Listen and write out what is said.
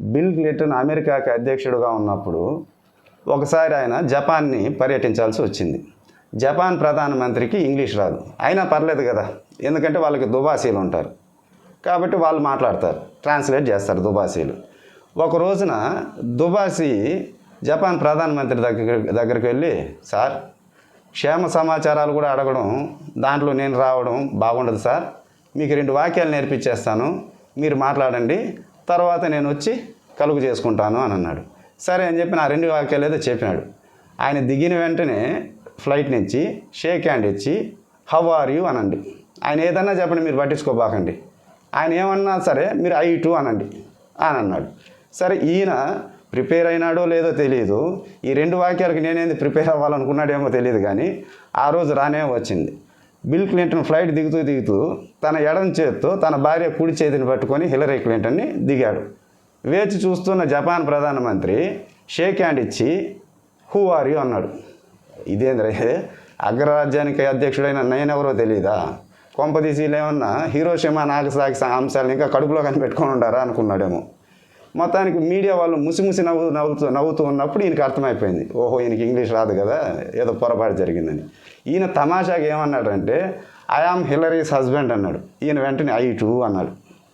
Bill Clinton అమెరికాకి అధ్యక్షుడుగా ఉన్నప్పుడు ఒకసారి ఆయన జపాన్ని పర్యటించాల్సి వచ్చింది. జపాన్ ప్రధానమంత్రికి ఇంగ్లీష్ రాదు. అయినా పర్లేదు కదా. ఎందుకంటే వాళ్ళకి దుబాసీలు ఉంటారు. కాబట్టి వాళ్ళు మాట్లాడతారు. ట్రాన్స్లేట్ చేస్తారు దుబాసీలు. ఒక రోజున దుబాసీ జపాన్ ప్రధానమంత్రి దగ్గర దగ్గరికి వెళ్ళి సార్ క్షేమ సమాచారాలు కూడా అడగడం దాంట్లో నేను రావడం బాగుండదు సార్. మీకు రెండు వాక్యాలు నేర్పించేస్తాను మీరు మాట్లాడండి. తర్వాత నేను వచ్చి కలుగు చేసుకుంటాను అని అన్నాడు. సరే అని చెప్పి నా రెండు వాక్యాలు ఏదో చెప్పినాడు. ఆయన దిగిన వెంటనే ఫ్లైట్ నుంచి షేక్ హ్యాండ్ ఇచ్చి హౌ ఆర్ యూ అనండి. ఆయన ఏదన్నా చెప్పండి మీరు పట్టించుకోబాకండి. ఆయన ఏమన్నా సరే మీరు ఐ టూ అనండి. అని అన్నాడు. సరే ఈయన ప్రిపేర్ అయినాడో లేదో తెలియదు ఈ రెండు వాక్యాలకు నేనేది ప్రిపేర్ అవ్వాలనుకున్నాడేమో తెలియదు కానీ ఆ రోజు రానే వచ్చింది. బిల్ క్లింటన్ ఫ్లైట్ దిగుతూ దిగుతూ తన ఎడం చేత్తో తన భార్య కుడి చేతిని పట్టుకొని హిలరీ క్లింటన్ని దిగాడు. వేచి చూస్తున్న జపాన్ ప్రధానమంత్రి షేక్ హ్యాండ్ ఇచ్చి హూ ఆర్ యూ? అన్నాడు. ఇదేంద్రే అగ్రరాజ్యానికి అధ్యక్షుడైన నేనెవరో తెలియదా కొంపదీసి ఏమన్నా హీరోషిమా నాగసాకి అంశాలను ఇంకా కడుపులో కనిపెట్టుకొని ఉండారా అనుకున్నాడేమో. మొత్తానికి మీడియా వాళ్ళు ముసిముసి నవ్వు నవ్వుతూ నవ్వుతూ ఉన్నప్పుడు ఈయనకి అర్థమైపోయింది. ఓహో ఈయనకి ఇంగ్లీష్ రాదు కదా ఏదో పొరపాటు జరిగిందని. ఈయన తమాషాగా ఏమన్నాడంటే ఐ ఆమ్ హిలరీస్ హస్బెండ్ అన్నాడు. ఈయన వెంటనే ఐ టూ అన్నాడు.